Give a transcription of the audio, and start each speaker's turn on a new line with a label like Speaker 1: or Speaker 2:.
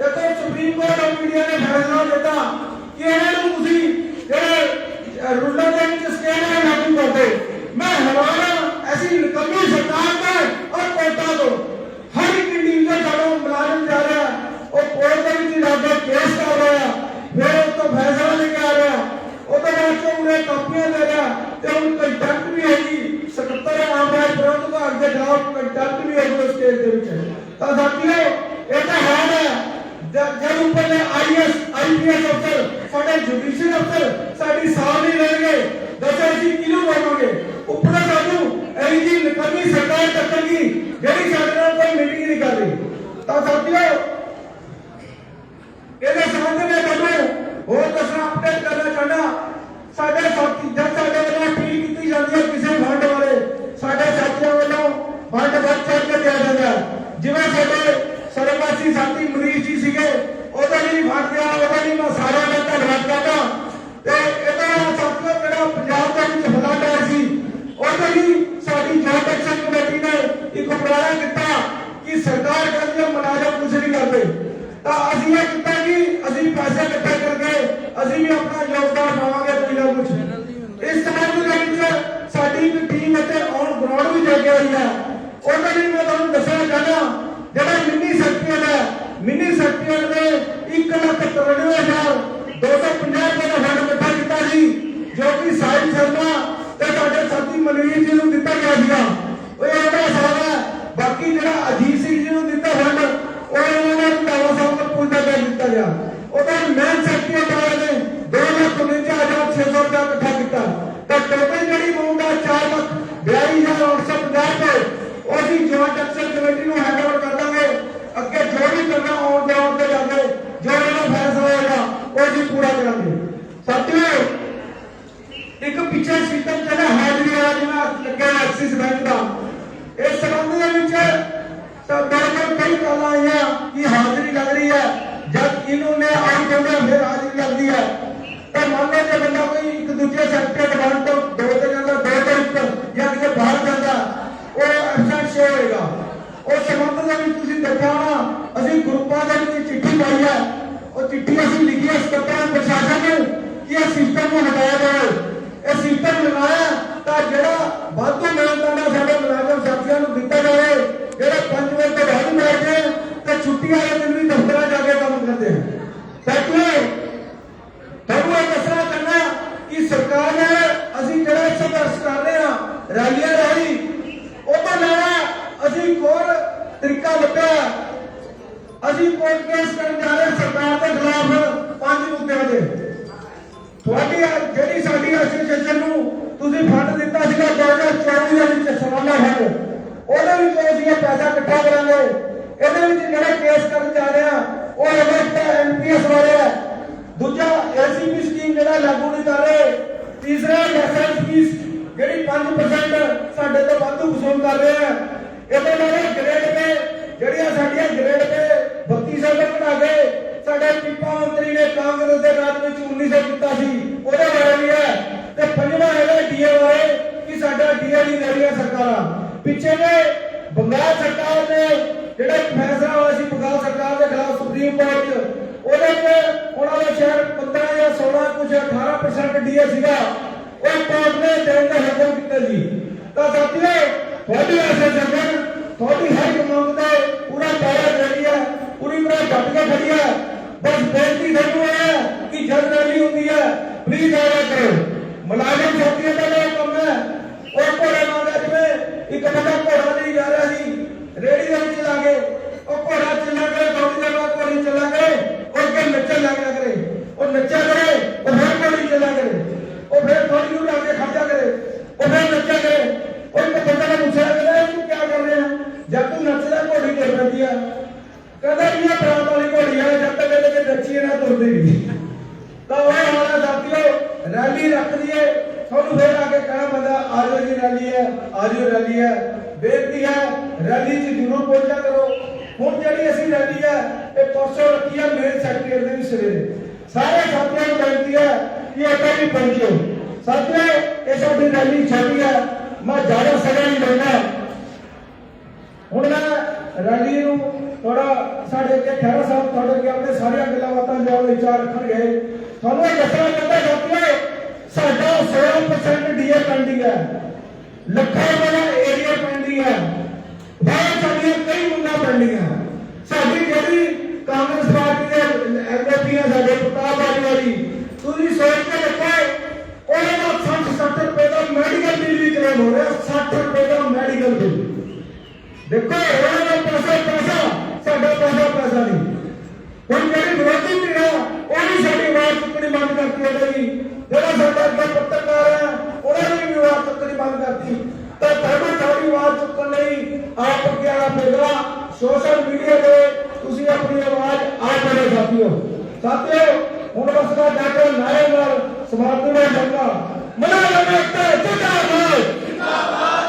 Speaker 1: ਦੇਖੋ supreme court of India ਨੇ ਫੈਸਲਾ ਦਿੱਤਾ ਕਿ ਇਹਨਾਂ ਨੂੰ ਤੁਸੀਂ ਜਿਹੜੇ ਰੂਲਰ ਦੇ ਵਿੱਚ ਸਕੇਲ ਲਾਗੂ ਕਰ ਦਿਓ ਮੈਂ ਹੈਰਾਨ ਹਾਂ ਐਸੀ ਨਿਕੰਮੀ ਸਰਕਾਰ ਤੋਂ ਔਰ ਕੋਰਟਾਂ ਤੋਂ ਹਰ ਇੱਕ ਇੰਡੀਵਿਜੂਅਲ ਜਦੋਂ ਮੁਲਾਜ਼ਮ ਜਾ ਰਿਹਾ ਉਹ ਕੋਰਟ ਦੇ ਵਿੱਚ ਜਾ ਕੇ ਕੇਸ ਕਰ ਰਿਹਾ ਫਿਰ ਉਹ ਤੋਂ ਫੈਸਲਾ ਲੈ ਕੇ ਆ ਰਿਹਾ ਉਹਦੇ ਬਾਅਦ ਚੋਂ ਉਹਨੇ ਕਾਪੀਆਂ ਲੈ ਲਿਆ ਤੇ ਹੁਣ ਕੰਟੈਕਟ ਵੀ ਹੈਗੀ ਸਕੱਤਰ ਆਮ ਰਾਜ ਵਿਰੋਧ ਵਿਭਾਗ ਦੇ ਖਿਲਾਫ ਕੰਟੈਕਟ ਵੀ ਹੈਗੀ ਉਸ ਕੇਸ ਦੇ ਵਿੱਚ ਤਾਂ ਸਾਥੀਓ ਆਈਪੀਐਸ ਅਫਸਰ ਸਾਡੇ ਜੁਡੀਸ਼ੀਅਲ ਅਫਸਰ ਸਾਡੀ ਸਾਹ ਨਹੀਂ ਲੈਣਗੇ। ਦੱਸੋ ਅਸੀਂ ਕਿਹਨੂੰ ਪਾਵਾਂਗੇ ਉੱਪਰ ਸਾਨੂੰ ਐਂ ਜੀ ਨਿਕਲਣੀ ਸਰਕਾਰ ਟੱਕਰਗੀ ਜਿਹੜੀ ਸਾਡੇ ਨਾਲ ਕੋਈ ਮੀਟਿੰਗ ਨਹੀਂ ਕਰ ਰਹੀ। ਤਾਂ ਸਾਥੀਓ ਇਹਦੇ ਸੰਬੰਧ ਵਿੱਚ ਤੁਹਾਨੂੰ ਹੋਰ ਦੱਸਣਾ ਅਪਡੇਟ ਕਰਨਾ ਚਾਹੁੰਦਾ ਸਾਡੇ ਸਾਥੀ ਜਦ ਸਾਡੇ ਵੱਲੋਂ ਅਪੀਲ ਕੀਤੀ ਜਾਂਦੀ ਹੈ ਕਿਸੇ ਫੰਡ ਬਾਰੇ ਸਾਡੇ ਸਾਥੀਆਂ ਵੱਲੋਂ ਫੰਡ ਵੱਧ ਚੜ ਕੇ ਦਿਆ ਜਾਂਦਾ ਹੈ। ਜਿਵੇਂ ਸਾਡੇ ਸਰਵਾਸੀ ਸਾਥੀ ਮਰੀਜ਼ ਜੀ ਸੀਗੇ ਉਹਦੇ ਲਈ ਫੰਡ ਦਿਆ ਉਹਦੇ ਲਈ ਮੈਂ ਸਾਰਿਆਂ ਦਾ ਧੰਨਵਾਦ ਕਰਦਾ ਤੇ ਇਹਦਾ ਸਾਥੀਓ ਜਿਹੜਾ ਪੰਜਾਬ ਦੇ ਵਿੱਚ ਫਲੱਡ ਆਇਆ ਸੀ ਉਹਦੇ ਲਈ ਸਾਡੀ ਜੋਇੰਟ ਐਕਸ਼ਨ ਕਮੇਟੀ ਨੇ ਇੱਕ ਕੀਤਾ ਕਿ ਸਰਕਾਰ ਕਹਿੰਦੀ ਹੈ ਮੁਲਾਜ਼ਮ ਕੁਝ ਨਹੀਂ ਕਰਦੇ। ਤਾਂ ਅਸੀਂ ਇਹ ਕੀਤਾ ਕਿ ਅਸੀਂ ਪੈਸੇ ਇਕੱਠੇ ਕਰਕੇ ਅਸੀਂ ਵੀ ਆਪਣਾ ਯੋਗਦਾਨ ਪਾਵਾਂਗੇ ਕੋਈ ਨਾ ਕੁਝ ਇਸ ਸੰਬੰਧ ਦੇ ਵਿੱਚ ਸਾਡੀ ਇੱਕ ਟੀਮ ਇੱਥੇ ਔਨ ਗਰਾਊਂਡ ਵੀ ਜਾ ਕੇ ਹੈ। ਉਹਦੇ ਲਈ ਮੈਂ ਤੁਹਾਨੂੰ ਦੱਸਣਾ ਚਾਹੁੰਦਾ, ਜਿਹੜਾ ਮਿੰਨੀ ਸੈਕਟਰੀਅਲ ਹੈ, ਮਿੰਨੀ ਸੈਕਟਰੀਅਲ ਨੇ 1 ਲੱਖ 93 250 ਰੁਪਏ ਦਾ ਫੰਡ ਇਕੱਠਾ ਕੀਤਾ ਸੀ, ਜੋ ਕਿ ਸਾਹਿਬ ਸ਼ਰਮਾ ਪੂਰਾ ਕਰਾਂਗੇ ਸਾਥੀਓ, ਇੱਕ ਪਿੱਛੇ ਸਿਸਟਮ ਚੱਲਿਆ ਹਾਜ਼ਰੀ ਵਾਲਾ ਜਿਵੇਂ ਲੱਗਿਆ ਐਕਸਿਸ ਬੈਂਕ ਦਾ, ਇਸ ਸੰਬੰਧ ਦੇ ਵਿੱਚ ਤਾਂ ਮੇਰੇ ਕਈ ਕਾਲਾਂ ਆਈਆਂ ਕਿ ਹਾਜ਼ਰੀ ਲੱਗ ਰਹੀ ਹੈ। ਜਦ ਇਹਨੂੰ ਨੇ ਆਈ ਕਹਿੰਦੇ ਫਿਰ ਹਾਜ਼ਰੀ ਲੱਗਦੀ ਹੈ। ਤਾਂ ਮੰਨ ਲਓ ਜੇ ਬੰਦਾ ਕੋਈ ਇੱਕ ਦੂਜੇ ਸੈਕਟਰ ਵਨ ਤੋਂ ਦੋ ਤੇ ਜਾਂਦਾ ਦੋ ਤੋਂ ਇੱਕ ਜਾਂ ਕਿਤੇ ਬਾਹਰ ਜਾਂਦਾ, ਉਹ ਐਬਸੈਂਟ ਸ਼ੋ ਹੋਏਗਾ। ਉਹ ਸੰਬੰਧ ਦੇ ਵਿੱਚ ਤੁਸੀਂ ਦੇਖਿਆ ਹੋਣਾ, ਅਸੀਂ ਗਰੁੱਪਾਂ ਦੇ ਵਿੱਚ ਚਿੱਠੀ ਪਾਈ ਹੈ। ਉਹ ਚਿੱਠੀ ਅਸੀਂ ਲਿਖੀ ਹੈ ਸਕੱਤਰ ਪ੍ਰਸ਼ਾਸਨ ਨੂੰ ਕਿ ਇਹ ਸਿਸਟਮ ਨੂੰ ਹਟਾਇਆ ਜਾਵੇ। ਇਹ ਸਿਸਟਮ ਲਗਾਇਆ ਤਾਂ ਜਿਹੜਾ ਵਾਧੂ ਮਿਹਨਤਾਨਾ ਸਾਡੇ ਮੁਲਾਜ਼ਮ ਸਾਥੀਆਂ ਨੂੰ ਦਿੱਤਾ ਜਾਵੇ, ਜਿਹੜੇ 5 ਵਜੇ ਤੋਂ ਬਾਅਦ ਮਿਲਦੇ ਤੇ ਛੁੱਟੀ ਵਾਲੇ ਦਿਨ ਵੀ ਦਫ਼ਤਰਾਂ ਜਾ ਕੇ ਕੰਮ ਕਰਦੇ ਹਨ ਸਾਥੀਓ ਤੁਹਾਨੂੰ ਇਹ ਦੱਸਣਾ ਚਾਹੁੰਦਾ ਕਿ ਸਰਕਾਰ ਨੇ ਅਸੀਂ ਜਿਹੜਾ ਸੰਘਰਸ਼ ਕਰ ਰਹੇ ਹਾਂ ਰੈਲੀਆਂ ਰਾਹੀਂ ਉਹ ਤੋਂ ਲੈਣਾ ਅਸੀਂ ਕੋਰ ਤਰੀਕਾ ਲੱਭਿਆ। ਅਸੀਂ ਕੋਰਟ ਕੇਸ ਕਰਨ ਜਾ ਰਹੇ ਹਾਂ, ਸਰਕਾਰ ਦੇ ਖਿਲਾਫ ਪੰਜ ਮੁੱਦਿਆਂ ਦੇ। ਤੁਹਾਡੀ ਜਿਹੜੀ ਸਾਡੀ ਐਸੋਸੀਏਸ਼ਨ ਨੂੰ ਤੁਸੀਂ ਫੰਡ ਦਿੱਤਾ ਸੀਗਾ 2024 ਦੇ ਵਿੱਚ ਸਵਾਲਾ ਫੰਡ, ਉਹਦੇ ਵਿੱਚ ਅਸੀਂ ਪੈਸਾ ਇਕੱਠਾ ਕਰਾਂਗੇ। ਇਹਦੇ ਵਿੱਚ ਜਿਹੜੇ ਕੇਸ ਕਰਨ ਜਾ ਰਹੇ ਆ ਉਹ ਇਹਦੇ ਐਨਪੀਐਸ ਵਾਲੇ ਆ। ਦੂਜਾ ਐਸਸੀਪੀ ਸਕੀਮ ਜਿਹੜਾ ਲਾਗੂ ਨਹੀਂ ਕਰ ਰਹੇ। ਤੀਸਰਾ ਲੈਸੈਂਸ ਫੀਸ ਜਿਹੜੀ 5% ਸਾਡੇ ਤੋਂ ਵਾਧੂ ਵਸੂਲ ਕਰ ਰਹੇ ਆ। ਇਹਦੇ ਨਾਲ ਗ੍ਰੇਡ ਤੇ, ਜਿਹੜੀਆਂ ਸਾਡੀਆਂ ਗ੍ਰੇਡ ਤੇ 3200 ਤੱਕ ਬਣਾ ਕੇ ਸਾਡੇ ਪਿਪਾ ਮੰਤਰੀ ਨੇ ਕਾਂਗਰਸ ਦੇ ਰਾਜ ਵਿੱਚ 1900 ਕੀਤਾ ਸੀ, ਉਹਦੇ ਬਾਰੇ ਵੀ ਹੈ। ਤੇ ਪੰਜਵਾਂ ਹੈਗਾ ਡੀਏ ਬਾਰੇ, ਕਿ ਸਾਡਾ ਡੀਏ ਨਹੀਂ ਲੈ ਰਹੀਆਂ ਸਰਕਾਰਾਂ। ਪਿੱਛੇ ਨੇ ਬੰਗਾਲ ਸਰਕਾਰ ਨੇ ਜਿਹੜਾ ਫੈਸਲਾ ਹੋਇਆ ਸੀ, ਬੰਗਾਲ ਸਰਕਾਰ ਦੇ ਖਿਲਾਫ ਸੁਪਰੀਮ ਕੋਰਟ 'ਚ, ਉਹਦੇ 'ਚ ਉਹਨਾਂ ਦਾ ਸ਼ਹਿਰ 15 ਜਾਂ 16 ਕੁਝ 18% ਡੀਏ ਸੀਗਾ। ਉਹ ਕੋਰਟ ਨੇ ਦੇਣ ਦਾ ਹੁਕਮ ਕੀਤਾ ਸੀ। ਤਾਂ ਸਾਥੀਓ, ਤੁਹਾਡੀ ਐਸੇ ਜਗਨ ਤੁਹਾਡੀ ਹਰ ਇੱਕ ਮੰਗ ਤੇ ਪੂਰਾ ਦਾਇਰਾ ਰਹੀ ਹੈ ਪੂਰੀ ਤਰ੍ਹਾਂ ਡਟ ਕੇ ਖੜੀ ਹੈ ਬਸ ਬੇਨਤੀ ਤੁਹਾਨੂੰ ਹੈ ਕਿ ਜਦ ਹੁੰਦੀ ਹੈ। ਪਲੀਜ਼ ਆਇਆ ਕਰੋ। ਮੁਲਾਜ਼ਮ ਸਾਥੀਆਂ ਦਾ ਇਹ ਕੰਮ ਹੈ, ਉਹ ਘੋੜੇ ਮੰਗਾ ਜਿਵੇਂ ਇੱਕ ਬੰਦਾ ਘੋੜਾ ਲਈ ਜਾ ਰਿਹਾ ਸੀ, ਰੇੜੀ ਦੇ ਵਿੱਚ ਲਾ ਕੇ, ਉਹ ਘੋੜਾ ਚੱਲਾ ਕਰੇ ਥੋੜੀ ਦੇਰ ਬਾਅਦ ਘੋੜੀ ਚੱਲਾ ਕਰੇ, ਉਹ ਅੱਗੇ ਨੱਚਣ ਲੱਗ ਕਰੇ। ਉਹ ਨੱਚਿਆ ਕਰੇ, ਉਹ ਫਿਰ ਘੋੜੀ ਚੱਲਾ ਕਰੇ। ਉਹ ਫਿਰ ਥੋੜੀ ਨੂੰ ਲਾ ਕੇ ਖੜਜਾ ਕਰੇ। ਉਹ ਫਿਰ ਨੱਚਿਆ ਕਰੇ। ਉਹ ਇੱਕ ਬੰਦਾ ਨੇ ਪੁੱਛਿਆ, ਕਹਿੰਦਾ ਤੂੰ ਕੀ ਕਰ ਰਿਹਾ? ਜਦ ਤੂੰ ਨੱਚਦਾ, ਘੋੜੀ ਤੁਰ ਪੈਂਦੀ ਆ। ਕਹਿੰਦਾ ਵੀ ਇਹ ਪ੍ਰਾਂਤ ਵਾਲੀ ਘੋੜੀ ਆ, ਜਦ ਤੱਕ ਇਹਦੇ ਨੱਚੀ ਨਾ ਤੁਰਦੀ ਨਹੀਂ ਤਾਂ ਉਹ ਵਾਲਾ ਸਾਥੀਓ ਰੈਲੀ ਰੱਖ ਦਈਏ ਤੁਹਾਨੂੰ ਫੇਰ ਆ ਕੇ ਕਹਿਣਾ ਬੰਦਾ ਆਜੋ ਜੀ ਰੈਲੀ ਹੈ ਆਜੋ ਰੈਲੀ ਹੈ। ਬੇਨਤੀ ਹੈ, ਰੈਲੀ 'ਚ ਜ਼ਰੂਰ ਪਹੁੰਚਿਆ ਕਰੋ। ਹੁਣ ਜਿਹੜੀ ਅਸੀਂ ਰੈਲੀ ਹੈ, ਇਹ ਪਰਸੋਂ ਰੱਖੀ ਹੈ ਮੇਨ ਸੈਕਟਰੀ ਦੇ ਵੀ ਸਵੇਰੇ ਸਾਰੇ ਸਾਥੀਆਂ ਨੂੰ ਬੇਨਤੀ ਹੈ ਕਿ ਇੱਥੇ ਵੀ ਪਹੁੰਚੋ ਸਾਥੀਓ, ਇਹ ਸਾਡੀ ਰੈਲੀ ਛੋਟੀ ਹੈ। ਮੈਂ ਜ਼ਿਆਦਾ ਸਮਾਂ ਨਹੀਂ ਲੈਣਾ ਹੁਣ ਮੈਂ ਰੈਲੀ ਨੂੰ ਥੋੜਾ ਸਾਡੇ ਅੱਗੇ ਖਹਿਰਾ ਸਾਹਿਬ, ਤੁਹਾਡੇ ਅੱਗੇ ਆਪਣੇ ਸਾਰੀਆਂ ਗੱਲਾਂ ਬਾਤਾਂ ਜੋ ਵਿਚਾਰ ਰੱਖਣਗੇ। ਤੁਹਾਨੂੰ ਇਹ ਦੱਸਣਾ 16% ਡੀਏ ਪੈਂਡਿੰਗ ਹੈ। ਲੱਖਾਂ ਵਾਲਾ ਏਰੀਆ ਪੈਂਡਿੰਗ ਹੈ। ਬਹੁਤ ਸਾਡੀਆਂ ਕਈ ਮੁੰਨਾ ਪੈਂਡਿੰਗ ਸਾਡੀ ਜਿਹੜੀ ਕਾਂਗਰਸ ਪਾਰਟੀ ਦੇ ਐਮਪੀ ਹੈ, ਸਾਡੇ ਪ੍ਰਤਾਪ ਬਾਜੀ ਤੁਸੀਂ ਸੋਚ ਕੇ ਦੇਖੋ ਉਹਨਾਂ ਦਾ 60 70 ਰੁਪਏ ਦਾ ਮੈਡੀਕਲ ਬਿੱਲ ਵੀ ਕਲੇਮ ਹੋ ਰਿਹਾ 60 ਰੁਪਏ ਦਾ ਮੈਡੀਕਲ ਬਿੱਲ ਦੇਖੋ ਸੋਸ਼ਲ ਮੀਡੀਆ ਤੇ ਤੁਸੀਂ ਆਪਣੀ ਆਵਾਜ਼ ਆਪ ਬਣੇ ਸਾਥੀਓ। ਸਾਥੀਓ, ਹੁਣ ਬਸ ਦਾ ਡਾਕਟਰ ਨਾਰੇ ਨਾਲ ਸਮਾਪਤੀ ਦਾ ਜੰਗਾ ਮਨਾ ਲਵੇ ਤੇ ਜਿੰਦਾਬਾਦ।